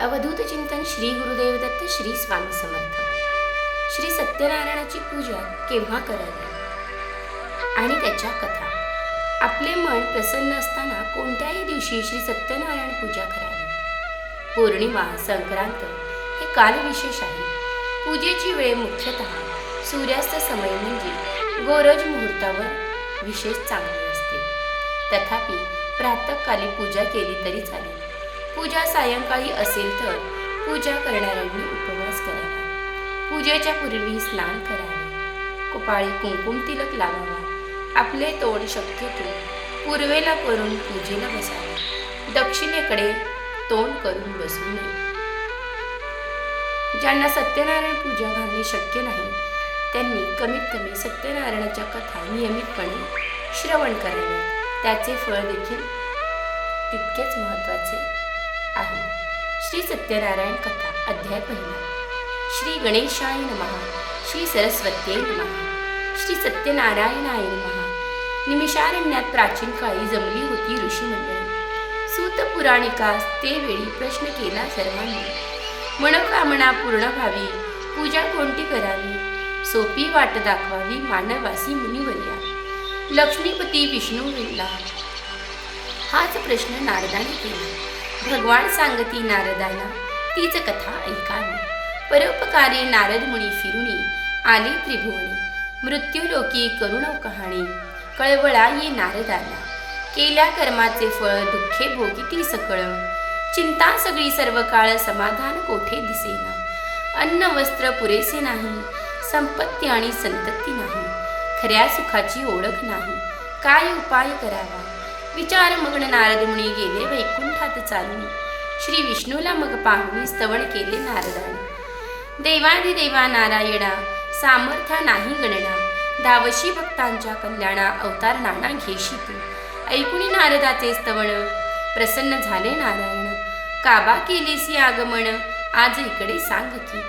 अवधूत चिंतन श्री गुरुदेव दत्त श्री स्वामी समर्थ. श्री सत्यनारायणाची पूजा केव्हा करावी? आणि त्याच्या कथा. आपले मन प्रसन्न असताना कोणत्याही दिवशी श्री सत्यनारायण पूजा करावी? पौर्णिमा संक्रांत हे कालविशेष आहे. पूजेची वेळ मुख्यतः सूर्यास्त समय म्हणजे गोरज मुहूर्तावर विशेष चांगली असते. तथापि प्रातःकाली पूजा केली तरी चालेल. पूजा सायंकाळी असेल तर पूजा करणाऱ्यांनी उपवास करावा. पूजेच्या पूर्वी स्नान करावे. कपाळी कुंकुम तिलक लावावा. आपले तोंड शक्यतो पूर्वेला करून पूजेला बसावे. दक्षिणेकडे तोंड करून बसू नये. ज्यांना सत्यनारायण पूजा घालणे शक्य नाही त्यांनी कमीत कमी सत्यनारायणाच्या कथा नियमितपणे श्रवण करावे. त्याचे फळ देखील तितकेच महत्त्वाचे आहे. श्री सत्यनारायण कथा अध्याय पहिला. श्री गणेशाय नमः. श्री सरस्वत्ये नमः. श्री सत्यनारायणाय नमः. निमिषारण्यात प्राचीन काळी जमली होती ऋषी मंडळी सूत पुराणिकास ते वेळी प्रश्न केला सर्वांनी. मनोकामना पूर्ण व्हावी पूजा कोणती करावी? सोपी वाट दाखवावी मानवासी मुनिवर्या. लक्ष्मीपती विष्णू विला हाच प्रश्न नारदाने केला. भगवान सांगती नारदाला तीच कथा ऐकावी. परोपकारी नारद मुनी फिरुणी आली त्रिभुवनी. मृत्यूलोकी करुण कहाणी. कळवळा ये नारदाला. केल्या कर्माचे फळ दुःखे भोगिती सकळ. चिंता सगळी सर्व काळ समाधान कोठे दिसेना. अन्न वस्त्र पुरेसे नाही. संपत्ती आणि संतती नाही. खऱ्या सुखाची ओळख नाही. काय उपाय करावा? विचारमग्न नारद मुनी गेले वैकुंठात चालून. श्री विष्णूला मग पाहून स्तवण केले नारदाने. देवादिदेवा नारायणा सामर्थ्या नाही गणना. दावशी भक्तांच्या कल्याणा अवतार नाना घेशी तू. ऐकुणी नारदाचे स्तवण प्रसन्न झाले नारायण. काबा केलीसी आगमन? आज इकडे सांग की.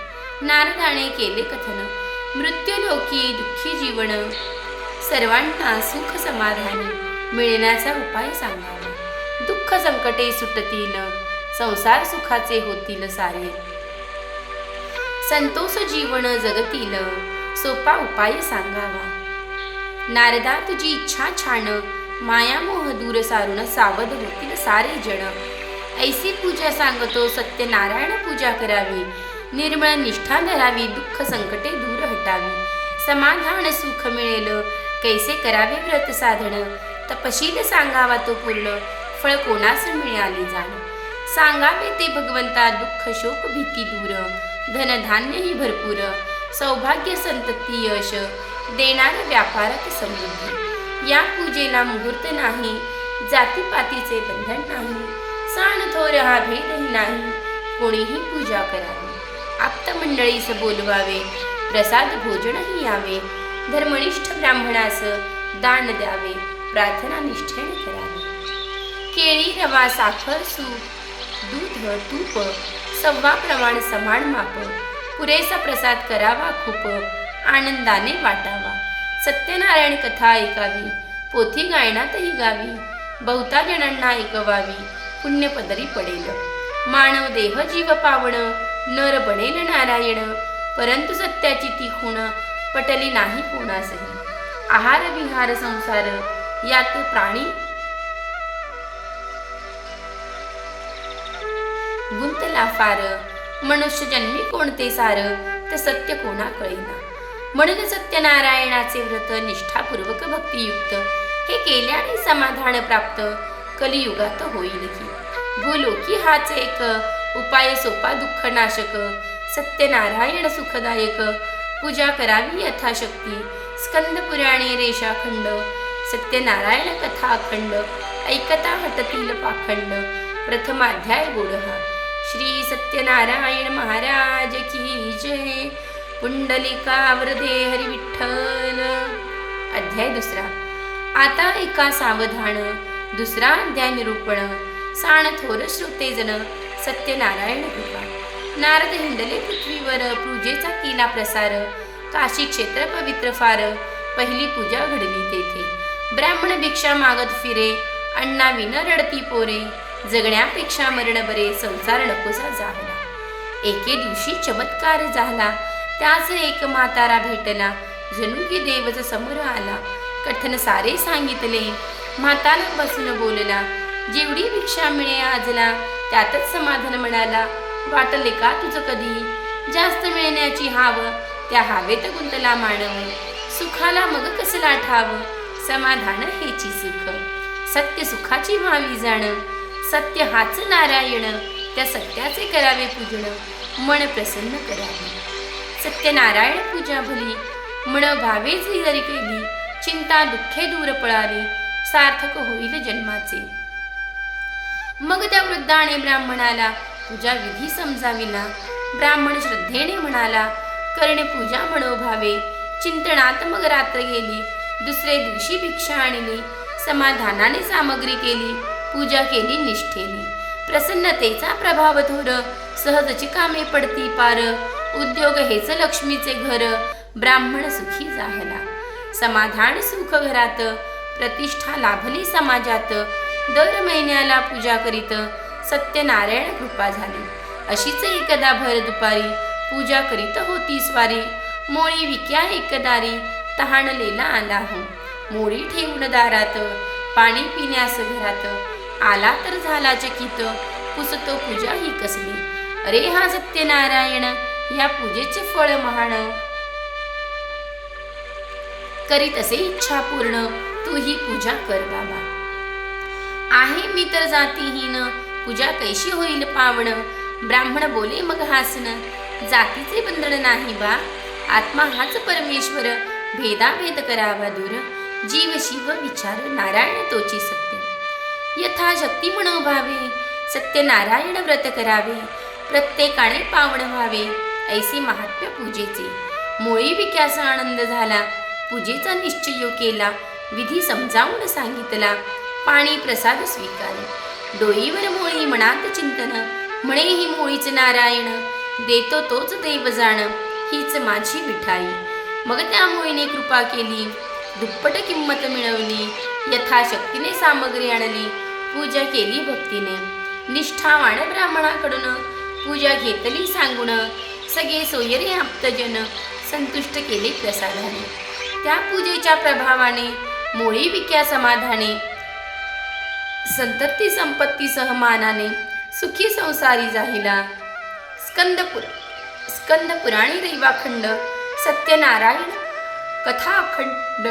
नारदाने केले कथन. मृत्यूलोकी दुःखी जीवन. सर्वांना सुख समाधानी. मिळण्याचा उपाय सांगावा. दुःख संकटे सुटतील संसार सुखाचे होतील सारे. संतोष जीवन जगतील सोपा उपाय सांगावा. नारदा तुझी इच्छा छान मायामोह दूर सारून सावध होतील सारे जण. ऐसी पूजा सांगतो सत्यनारायण पूजा करावी. निर्मळ निष्ठा धरावी दुःख संकटे दूर हटावी. समाधान सुख मिळेल कैसे करावे व्रत साधन? तपशील सांगावा तो पूर्ण. फळ कोणास मिळाले जाण? सांगावे ते भगवंता दुःख शोक भीती दूर. धनधान्यही भरपूर. सौभाग्य संतती यश. देणार व्यापारात समृद्धी. या पूजेला मुहूर्त नाही. जातीपातीचे बंधन नाही. सण थोर हा भेदही नाही. कोणीही पूजा करावी. आप्त मंडळीस बोलवावे. प्रसाद भोजनही यावे. धर्मनिष्ठ ब्राह्मणास दान द्यावे. प्रार्थना निष्ठेने करावी. केळी रवा साखर सूप दूध तूप सव्वा प्रमाण समान माप पुरेसा प्रसाद करावा खूप आनंदाने वाटावा. सत्यनारायण कथा ऐकावी पोथी गायनातही गावी बहुता जणांना ऐकवावी पुण्यपदरी पडेल. मानव देह जीव पावण नर बनेल नारायण परंतु सत्याची ती खूण पटली नाही कोणासही. आहार विहार संसार यात प्राणी. गुंतला फार. मनुष्य जन्मी कोणते सार? ते सत्य कोणा कळेना. म्हणून सत्यनारायणाचे व्रत निष्ठापूर्वक भक्तियुक्त. हे केल्याने समाधान प्राप्त. कलियुगात होईल की भूलोकी हाच एक उपाय सोपा दुःख नाशक सत्यनारायण सुखदायक. पूजा करावी यथाशक्ती. स्कंद पुराणे रेषाखंड. सत्यनारायण कथा अखंड ऐकता हटतील पाखंड. प्रथमाध्याय गोडहा श्री सत्यनारायण महाराज की जय. पुंडलिका वरदे हरिविठ्ठल. अध्याय दुसरा. आता एका सावधान दुसरा अध्याय निरूपण. साण थोर श्रोतेजन सत्यनारायण कृपा. नारद हिंडले पृथ्वीवर पूजेचा केला प्रसार. काशी क्षेत्र पवित्र फार. पहिली पूजा घडली तेथे. ब्राह्मण भिक्षा मागत फिरे अण्णा विन रडती पोरे जगण्यापेक्षा मरण बरे संसार नकोसा झाला एके दिवशी चमत्कार झाला. त्याच एक म्हातारा भेटला. जणू की देवच समोर आला. कथन सारे सांगितले. म्हातारा बसून बोलला जेवढी भिक्षा मिळे आजला त्यातच समाधान म्हणाला. वाटले का तुझं कधी? जास्त मिळण्याची हाव त्या हावेत गुंतला मानव. सुखाला मग कसला ठाव? समाधान हेची सुख. सत्य सुखाची व्हावी जाण. सत्य हाच नारायण. त्या सत्याचे करावे पूजन. मन प्रसन्न करावे. सत्यनारायण पूजा भली. मन भावे जरी केली चिंता दुःखे दूर पळावी. सार्थक होईल जन्माचे. मग त्या वृद्धाने ब्राह्मणाला पूजा विधी समजाविला. ब्राह्मण श्रद्धेने म्हणाला करणे पूजा मनोभावे. चिंतनात मग रात्र गेली. दुसरे दिवशी भिक्षा आणली समाधानाने सामग्री केली पूजा केली निष्ठेने. प्रसन्नतेचा प्रभाव थोर सहजची कामे पडती पार उद्योग हेच लक्ष्मीचे घर ब्राह्मण सुखी जाहला समाधान सुख घरात प्रतिष्ठा लाभली समाजात दर महिन्याला पूजा करीत सत्यनारायण कृपा झाली. अशीच एकदा भर दुपारी पूजा करीत होती स्वारी मोळी विक्या एकदारी तहानलेला आला हो. मोरी ठेवून दारात पाणी पिण्यास घरात. आला तर झाला चकित पुसतो पूजा ही कसली. अरे हा सत्यनारायण या पूजेचे फळ महान. करीत असे इच्छा पूर्ण तू ही पूजा कर बाबा. आहे मी तर जातीहीन पूजा कैशी होईल पावण ब्राह्मण बोले मग हासन जातीचे बंधन नाही बा. आत्मा हाच परमेश्वर भेदाभेद करावा दूर. जीव शिव विचार नारायण तोची सत्य. यथाशक्ती सत्य सत्यनारायण व्रत करावे प्रत्येकाने पावण व्हावे ऐसे महात्म्य पूजेचे. मोळी विक्याचा आनंद झाला पूजेचा निश्चय केला विधी समजावून सांगितला पाणी प्रसाद स्वीकारे. डोईवर मोळी मनात चिंतन म्हणे ही मोळीच नारायण देतो तोच देव जाण हीच माझी विठाई मग त्या मोळीने कृपा केली. दुप्पट किंमत मिळवली. यथाशक्तीने सामग्री आणली. पूजा केली भक्तीने. निष्ठावान ब्राह्मणाकडून पूजा घेतली सांगून सगळे सोयरे आप्तजन संतुष्ट केले प्रसादाने. त्या पूजेच्या प्रभावाने मोळी विक्या समाधाने संतती संपत्ती सहमानाने सुखी संसारी जाहिला. स्कंदपुर स्कंद पुराणी दैवाखंड सत्यनारायण। कथाखंड।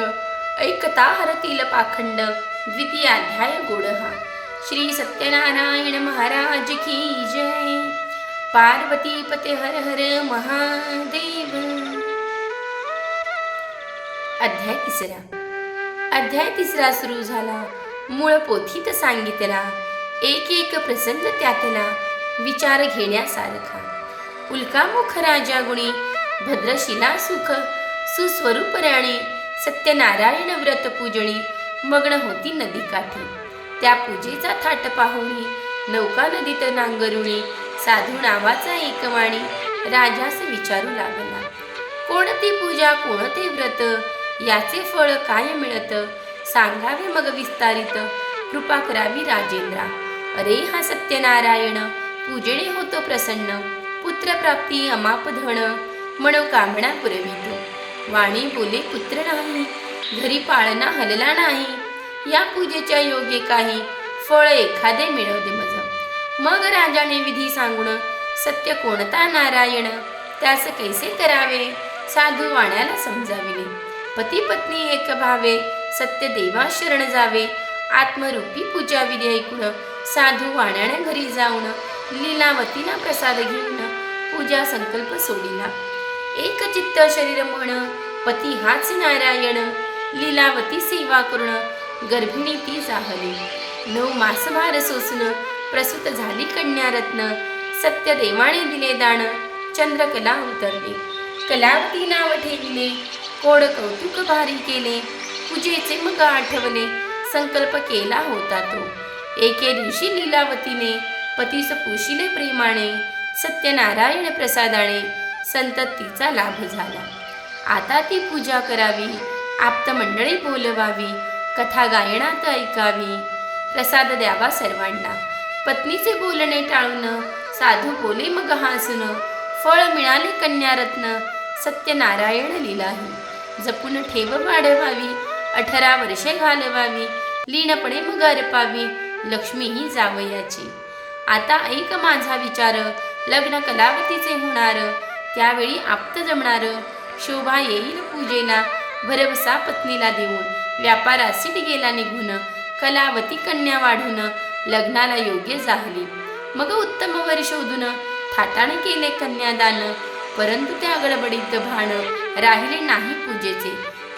ऐकता हरतील पाखंड। द्वितीयाध्याय गोडहा श्री सत्यनारायण महाराज की जय। पार्वती पते हर हर महादेव। अध्याय तिसरा। अध्याय तिसरा सुरू झाला। मूळ पोथीत सांगितला एक एक प्रसंग त्यातला विचार घेण्यासारखा। उल्कामुख राजा गुणी भद्रशिला सुख सुस्वरूप राणी सत्यनारायण व्रत पूजणी मग्न होती नदीकाठी त्या पूजेचा थाट पाहुणी नौका नदीत नांगरुणी साधू नावाचा एकवाणी राजास विचारू लागला. कोणती पूजा कोणते व्रत याचे फळ काय मिळत? सांगावे मग विस्तारित कृपा करावी राजेंद्रा. अरे हा सत्यनारायण पूजणे होतो प्रसन्न पुत्रप्राप्ती अमाप धन मनोकामना पुरवितो वाणी बोले पुत्र नाही घरी पाळणा हलला नाही. या पूजेच्या योग्य काही फळ एखादे मिळवते मज मग राजाने विधी सांगून सत्य कोणता नारायण? त्यास कैसे करावे? साधू वाण्याला समजाविले. पती पत्नी एक भावे सत्य देवा शरण जावे. आत्मरूपी पूजा विधी ऐकून साधू वाण्याने घरी जाऊन लीलावतीला प्रसाद घेऊन पूजा संकल्प सोडिला. एक चित्त शरीर म्हण पती हाच नारायण. लीलावती सेवा करून गर्भिणी ती जाहली. नऊ मासभार सोसून प्रसूत झाली कन्यारत्न. सत्य देवाने दिले दान चंद्रकला उतरली. कलावती नाव ठेविले कोड कौतुक भारी केले. पूजेचे मग आठवले संकल्प केला होता तो. एके दिवशी लीलावतीने पतीस पुशिले प्रेमाने सत्यनारायण प्रसादाने संततीचा लाभ झाला. आता ती पूजा करावी आप्त मंडळी बोलवावी कथा गायनात ऐकावी. प्रसाद द्यावा सर्वांना. पत्नीचे बोलणे टाळून साधू बोले मग हसून. फळ मिळाले कन्यारत्न सत्यनारायण लिलाही. जपून ठेव वाढवावी अठरा वर्षे घालवावी लीनपणे मग अर्पावी लक्ष्मी ही जावयाची. आता ऐक माझा विचार लग्न कलावतीचे होणार त्यावेळी आप्त जमणार. शोभा येईल पूजेला भरवसा पत्नीला देऊन. व्यापारासी गेला निघून कलावती कन्या वाढून लग्नाला योग्य झाली मग उत्तम वर शोधून थाटाने केले कन्यादान. परंतु त्या गडबडीत भान राहिले नाही पूजेचे.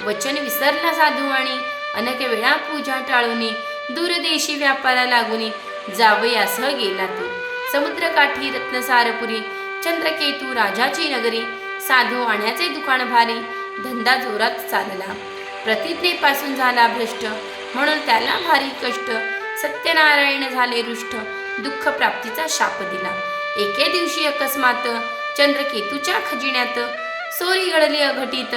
वचन विसरला साधू आणि अनेक वेळा पूजा टाळून दूरदेशी व्यापारा लागून जावयासह गेला तो. समुद्रकाठी रत्नसारपुरी चंद्रकेतू राजाची नगरी साधू आण्याचे दुकान भारी धंदा जोरात चालला. प्रतिज्ञेपासून झाला भ्रष्ट म्हणून त्याला भारी कष्ट. सत्यनारायण झाले रुष्ट दुःख प्राप्तीचा शाप दिला. एके दिवशी अकस्मात चंद्रकेतूच्या खजिन्यात चोरी घडली अघटित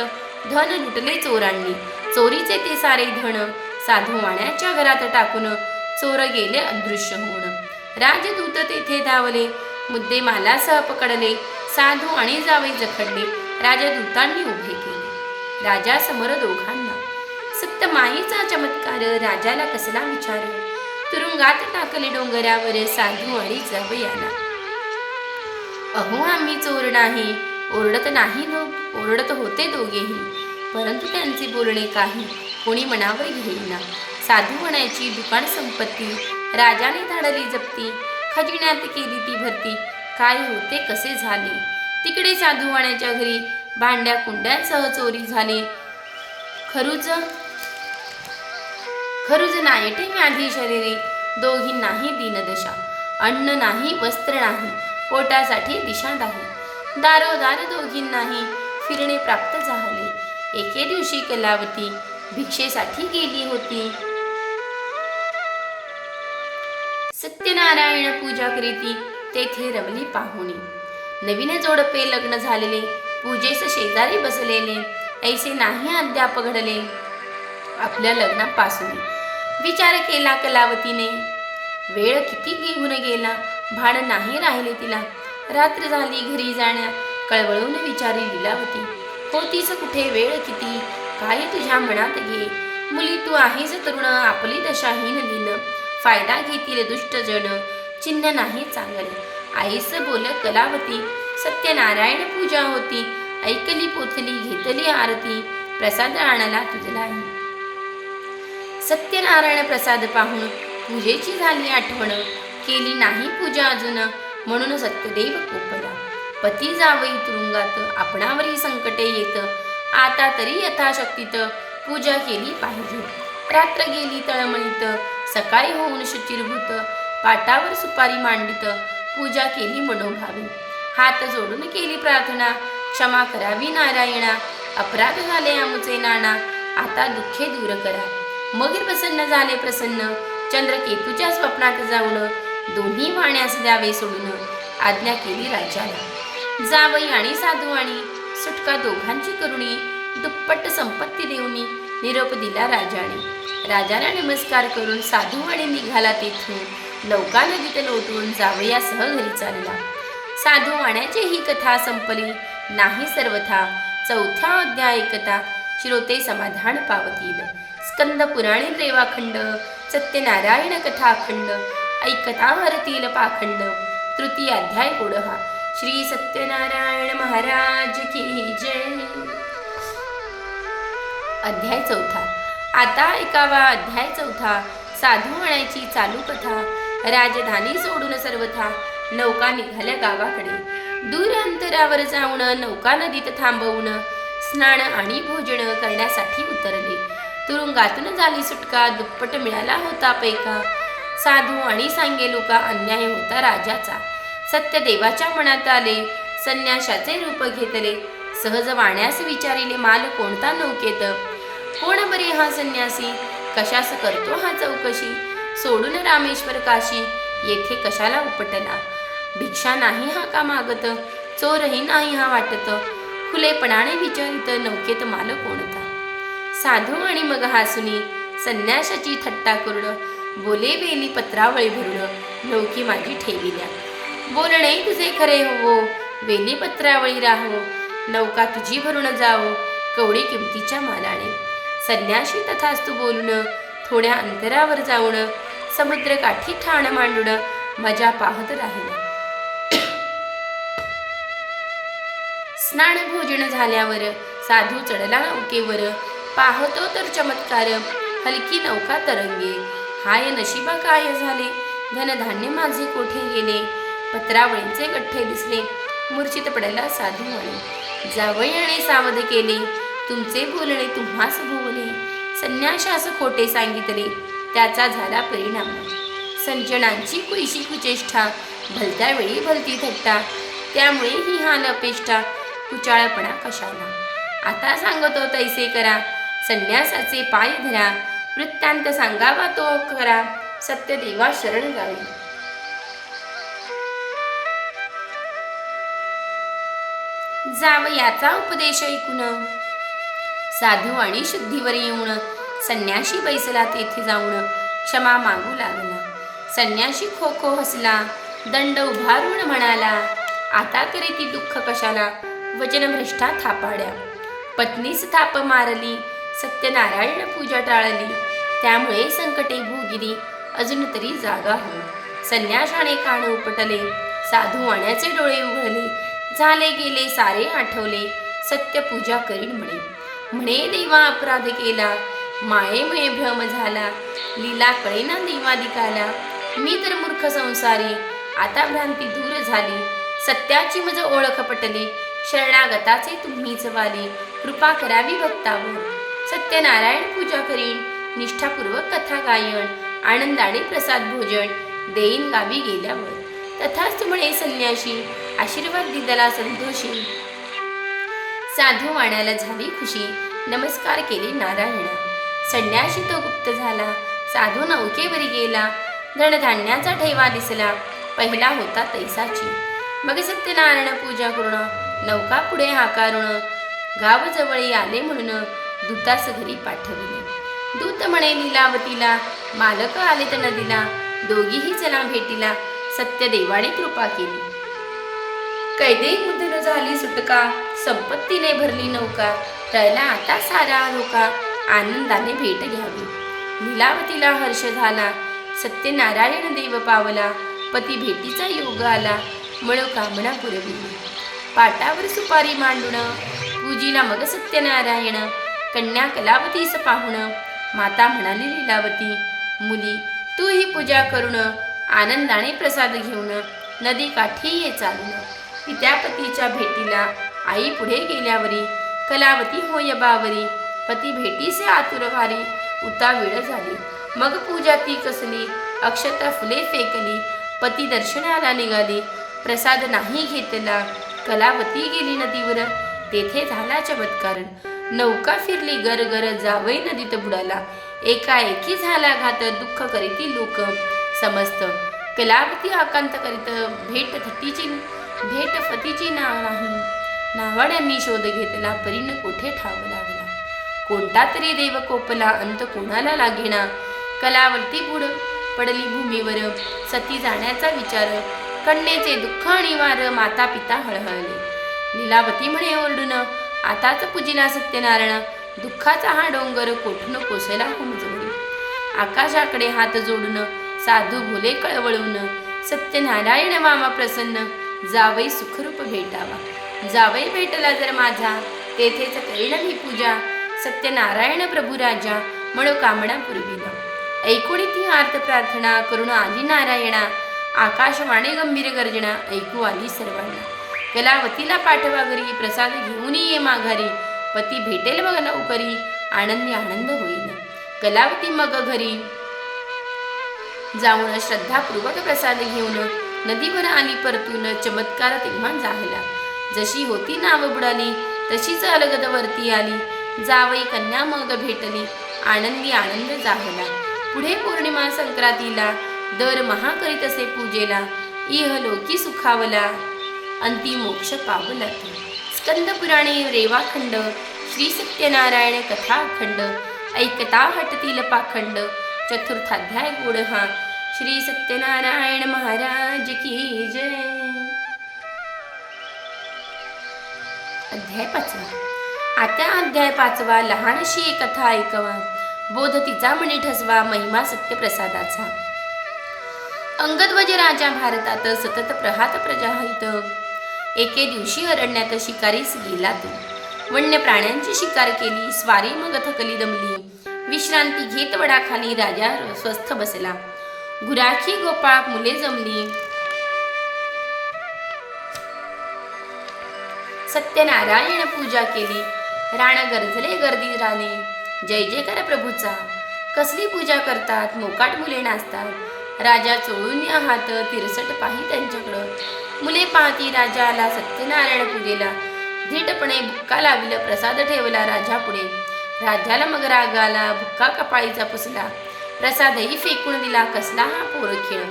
धन लुटले चोरांनी. चोरीचे ते सारे धन साधू वाण्याच्या घरात टाकून चोर गेले अदृश्य होऊन. राजदूत तेथे धावले मुद्दे मालासह पकडले साधू आणि जावे जखडले राजदूतांनी उभे केले. राजा समोर दोघांना सत्यमाईचा चमत्कार राजाला कसला विचार? तुरुंगात टाकले डोंगरावर साधू आणि जावयाला अहो आम्ही चोर नाही ओरडत नाही लोक ओरडत होते दोघेही. परंतु त्यांचे बोलणे काही कोणी मनावर घेईना. साधू म्हणायची दुकान संपत्ती राजाने धाडली जपती. खजिन्यात केली ती भरती. काय होते कसे झाले? तिकडे साधुवाण्याच्या घरी भांड्या कुंड्यांसह चोरी झाली. खरुज खरुज नायटे व्याधी शरीरे. दोघी नाही दीनदशा. अन्न नाही वस्त्र नाही. पोटासाठी दिशा नाही. दारोदार दोघींनाही फिरणे प्राप्त झाले. एके दिवशी कलावती भिक्षेसाठी गेली होती. सत्यनारायण पूजा करीती तेथे रमली पाहुणी. नवीन जोडपे लग्न झालेले पूजेस शेजारी बसलेले ऐसे नाही अद्याप घडले आपल्या लग्नापासून विचार केला कलावतीने. वेळ किती घेऊन गेला भाड नाही राहिले तिला. रात्र झाली घरी जाण्या कळवळून विचारी लिलावती. होतीस कुठे वेळ किती? काय तुझ्या मनात घे. मुली तू आहेस तरुण आपली दशाहीन दिन फायदा घेतील दुष्ट जन चिन्ह नाही चांगले. आईस बोल कलावती सत्यनारायण पूजा होती. ऐकली पोथली घेतली आरती. प्रसाद आणला तुझला सत्यनारायण प्रसाद पाहून पूजेची झाली आठवण. केली नाही पूजा अजून म्हणून सत्यदेव कोपला. पती जावई तुरुंगात आपणावरी संकटे येत. आता तरी यथाशक्तीत पूजा केली पाहिजे. रात्र गेली तळमळीत. सकाळी होऊन शुचिरभूत पाटावर सुपारी मांडित. पूजा केली मनोभावी. हात जोडून केली प्रार्थना. क्षमा करावी नारायणा. अपराध झाले आमचे नाना. आता दुःखे दूर करा. मग प्रसन्न झाले प्रसन्न. चंद्रकेतूच्या स्वप्नात जाऊन दोन्ही वाण्यास द्यावे सोडून आज्ञा केली राजाला जावई आणि साधू आणि सुटका दोघांची करुणी दुप्पट संपत्ती देऊनी निरोप दिला राजाने. राजाला नमस्कार करून साधू आणि निघाला तेथून. नौका नदीत लोटून जावयासह घरी चालला. साधू वाण्याची ही कथा संपली. नाही सर्वथा. चौथा अध्याय ऐकता श्रोते समाधान पावतील. स्कंद पुराणे देवाखंड सत्यनारायण कथाखंड. ऐकता भरतील पाखंड. तृतीय अध्याय गोडहा श्री सत्यनारायण महाराज की जय. अध्याय चौथा. आता ऐकावा अध्याय चौथा साधू म्हणायची चालू कथा. राजधानी सोडून सर्वथा नौका निघाल्या गावाकडे. दूर अंतरावर जाऊन नौका नदीत थांबवून स्नान आणि भोजन करण्यासाठी उतरले. तुरुंगातून झाली सुटका दुप्पट मिळाला होता पैका. साधू आणि सांगे लोका अन्याय होता राजाचा. सत्यदेवाच्या मनात आले संन्याशाचे रूप घेतले. सहज वाण्यास विचारिले माल कोणता नौकेत? कोण बरे हा संन्यासी? कशास करतो हा चौकशी? सोडून रामेश्वर काशी येथे कशाला उपटला? भिक्षा नाही हा का मागत? चोरही नाही हा वाटत? खुलेपणाने विचारित नौकेत माल कोणता साधू आणि मग हासुनी संन्याशाची थट्टा करून बोले वेली पत्रावळी भरून नौकी माझी ठेविल्या. बोलणे तुझे खरे होवो वेली पत्रावळी राहो नौका तुझी भरून जावो कवडी किमतीच्या मालाने. संन्याशी तथास्तू बोलणं थोड्या अंतरावर जाऊन समुद्रकाठी ठाण मांडून मजा पाहत राहिला. स्नान भोजन झाल्यावर साधू चढला नौकेवर. पाहतो तर चमत्कार हलकी नौका तरंगे. हाय नशिबा काय झाले? धनधान्य माझे कोठे गेले? पत्रावळींचे गठ्ठे दिसले. मूर्छित पडला साधू म्हणे जावयाने सावध केले. तुमचे बोलणे तुम्हास भोवले संन्याशास खोटे सांगितले त्याचा झाला परिणाम. संजनांची कुईशी कुचेष्टा भलत्या वेळी भलती थट्टा. त्यामुळे ही हाल अपेष्टा कुचाळपणा कशाला? आता सांगतो तैसे करा. संन्यासाचे पाय धरा. वृत्तांत सांगावा तो करा. सत्यदेवा शरण गावे. जाव याचा उपदेश ऐकून. साधू आणि शुद्धीवर येऊन संन्याशी बैसला तेथे जाऊन क्षमा मागू लागला. संन्याशी खो खो हसला दंड उभारून म्हणाला आता तरी ती दुःख कशाला? वचनभ्रष्टा थापाड्या. पत्नीस थाप मारली सत्यनारायण पूजा टाळली. त्यामुळे संकटे भोगिली अजून तरी जागा हो संन्याशाने कान उपटले साधू वाण्याचे डोळे उघडले. झाले गेले सारे आठवले सत्य पूजा करीन म्हणे. म्हणे देवा अपराध केला मायेमुळे भ्रम झाला लीला कळेना देवादिकाला मी तर मूर्ख संसारी आता भ्रांती दूर झाली सत्याची मज ओळख पटली शरणागताचे तुम्हीच वाले कृपा करावी भक्तावर सत्यनारायण पूजा करीन निष्ठापूर्वक कथा गायन आनंदाने प्रसाद भोजन देईन गावी गेल्यावर. तथाच म्हणे संन्याशी आशीर्वाद दिलेला संतोषी. साधू वाण्याला झाली खुशी. नमस्कार केले नारायणा. संन्याशी तो गुप्त झाला. साधू नौकेवरी गेला. धनधान्याचा ठेवा दिसला. पहिला होता तैसाची. मग सत्यनारायण पूजा करून नौका पुढे हाकारून गाव जवळ आले म्हणून दूतास घरी पाठवले. दूत म्हणे लीलावतीला मालक आले तर नदीला. दोघीही चला भेटीला सत्यदेवाने कृपा केली. कैदे झाली सुटका. संपत्तीने भरली नौका. राहिला आता सारा लोका आनंदाने भेट घ्यावी. लीलावतीला हर्ष झाला. सत्यनारायण देव पावला. पती भेटीचा योग आला. मनोकामना पुरविली पाटावर सुपारी मांडून. पूजीला मग सत्यनारायण. कन्या कलावतीस पाहुण माता म्हणाली लीलावती मुली तू ही पूजा करून आनंदाने प्रसाद घेऊन नदी काठी ये चालून. पित्या पतीच्या भेटीला आई पुढे गेल्यावरी कलावती होय बावरी पती भेटीसे आतुर भारी उतावीळ झाली. मग पूजा ती कसली अक्षता फुले फेकली पती दर्शनाला निघाली. प्रसाद नाही घेतला कलावती गेली नदीवर तेथे झाला चमत्कार. नौका फिरली गर गर जावई नदीत बुडाला. एकाएकी झाला घात दुःख करीती लोक. समस्त कलावती आकांत करीत भेट थटीची भेट फतीची नाव नाही. नावाड्यांनी शोध घेतला परीन कोठे ठाव लागला कोणता तरी देव कोपला अंत कोणाला लागेना? कलावती पुढ पडली भूमीवर. सती जाण्याचा विचार कन्येचे दुःख आणि वार माता पिता हळहळले. लीलावती म्हणे ओरडून आताच पूजिला सत्यनारायण दुःखाचा हा डोंगर कोठून कोसला हुमजवली आकाशाकडे हात जोडून साधू भोले कळवळून सत्यनारायण मामा प्रसन्न जावई सुखरूप भेटावा. जावई भेटला जर माझा तेथेच करीन ही पूजा. सत्यनारायण प्रभू राजा मनोकामना पुरविला. ऐकुणी ती आर्त प्रार्थना करून आली नारायणा. आकाशवाणी गंभीर गर्जना ऐकू आली सर्वांना. कलावतीला पाठवा घरी प्रसाद घेऊन ये माघारी. पती भेटेल मग नवकरी आनंदी आनंद होईल. कलावती मग घरी. जाऊन श्रद्धापूर्वक प्रसाद घेऊन नदीवर आली परतून चमत्कार तेव्हा झाला जशी होती नाव बुडाली तशीच अलगद वरती आली. जावई कन्या मग भेटली आनंदी आनंद जाहला पुढे पौर्णिमा संक्रांतीला दर महा करीत असे पूजेला इह लोकी सुखावला. अंती मोक्ष पावला स्कंद पुराणे रेवाखंड श्री सत्यनारायण कथाखंड ऐकता हटतील पाखंड. चतुर्थाध्याय गुण हा श्री सत्यनारायण महाराज की जय. अध्याय पाचवा. आता अध्याय पाचवा लहानशी एक कथा ऐकवा. बोध तिचा मणी ठसवा महिमा सत्यप्रसादाचा. अंगध्वज राजा भारतात सतत प्रहात प्रजाहित एके दिवशी अरण्यात शिकारीस गेला तो. वन्य प्राण्यांची शिकार केली स्वारी मग थकली दमली. विश्रांती घेत वडाखाली राजा स्वस्थ बसला. गुराखी गोपाळ मुले जमली. सत्यनारायण पूजा केली. राण गरजले गर्दी राणे जय जयकार प्रभूचा. कसली पूजा करतात? मोकाट मुले नाचतात. राजा चोळून हात तिरसट पाही त्यांच्याकडं. मुले पाहती राजा आला सत्यनारायण पूजेला. धीटपणे भुक्का लाविला प्रसाद ठेवला राजा पुढे. राजाला मग राग आला भुक्का कपाळीचा पुसला. प्रसादही फेकून दिला कसला हा पोर खेळ?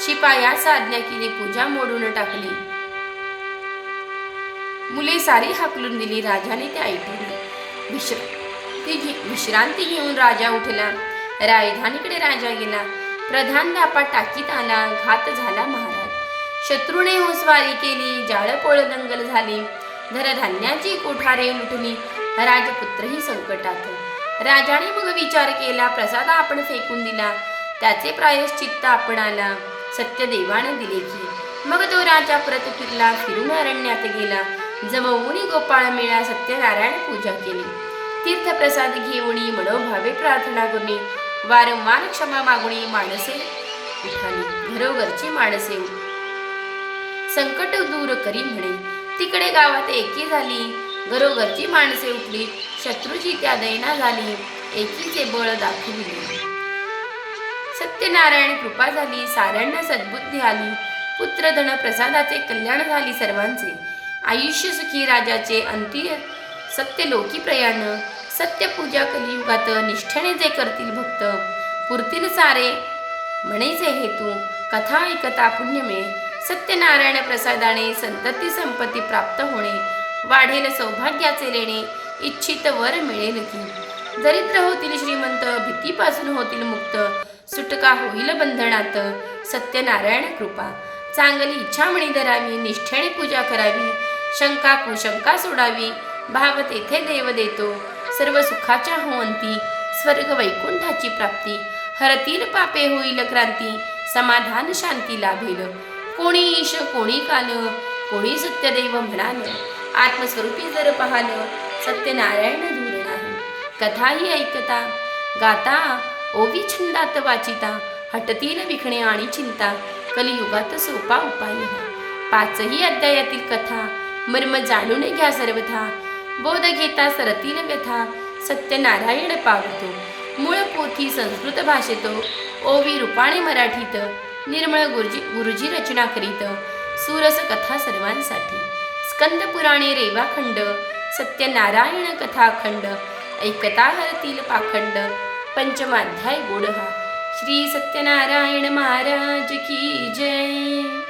शिपायास आज्ञा केली पूजा मोडून टाकली. मुले सारी हाकलून दिली राजाने ते ऐकली. विश्रांती ती विश्रांती घेऊन राजा उठला. राजधानीकडे राजा गेला. प्रधान धापा टाकीत आला घात झाला महाराज. शत्रूने हुसवारी केली जाळपोळ दंगल झाली. धरधान्याची कोठारे लुटली. राजपुत्रही संकटात. राजाने मग विचार केला प्रसाद आपण फेकून दिला. त्याचे प्रायश्चित्त आपण आला. सत्यदेवाने दिले की. मग तो राजा परत फिरला फिरून अरण्यात गेला. जमवून गोपाळ मेळा सत्यनारायण पूजा केली. तीर्थप्रसाद घेऊनी मनोभावे प्रार्थना करणे वारंवार क्षमा मागणे माणसे उठाली. घरोघरची माणसे संकट दूर करी म्हणे. तिकडे गावात एकी झाली. घरोघरची माणसे उठली. शत्रूची त्या दैना झाली. एकीचे बळ दाखविले. सत्यनारायण कृपा झाली. साऱ्यांना सद्बुद्धी आली. पुत्र धन प्रसादाचे कल्याण झाली सर्वांचे. आयुष्य सुखी राजाचे अंतिय सत्य लोकी प्रयाण. सत्य पूजा कलियुगात निष्ठेने जे करतील भक्त. पुरतील सारे म्हणेचे हेतू. कथा ऐकता पुण्यमे. सत्यनारायण प्रसादाने संतती संपत्ती प्राप्त होणे. वाढेल सौभाग्याचे लेणे इच्छित वर मिळेल की. दरिद्र होतील श्रीमंत भीतीपासून होतील मुक्त. सुटका होईल बंधनात. सत्यनारायण कृपा. चांगली इच्छा म्हणी धरावी निष्ठेने पूजा करावी. शंका कुशंका सोडावी. भाव तेथे देव देतो. सर्व सुखाच्या होवंती स्वर्ग वैकुंठाची प्राप्ती. हरतील पापे होईल क्रांती. समाधान शांती लाभेल. कोणी ईश कोणी काल कोणी सत्यदेव म्हणाल आत्मस्वरूपी जर पाहलं सत्यनारायण दूर नाही. कथाही ऐकता गाता ओवी छंदात वाचिता हटतील विखणे आणि चिंता कलियुगात सोपा उपाय पाचही अध्यायातील कथा मर्म जाणून घ्या सर्वथा. बोध घेता सरतील व्यथा सत्यनारायण पावतो. मूळ पोथी संस्कृत भाषेतो ओवी रूपाने मराठीत निर्मळ गुरुजी गुरुजी रचना करीत सुरस कथा सर्वांसाठी. स्कंद पुराणे रेवाखंड सत्यनारायण कथाखंड ऐकता हरतील पाखंड पंचमाध्याय गोडहा. श्री सत्यनारायण महाराज की जय.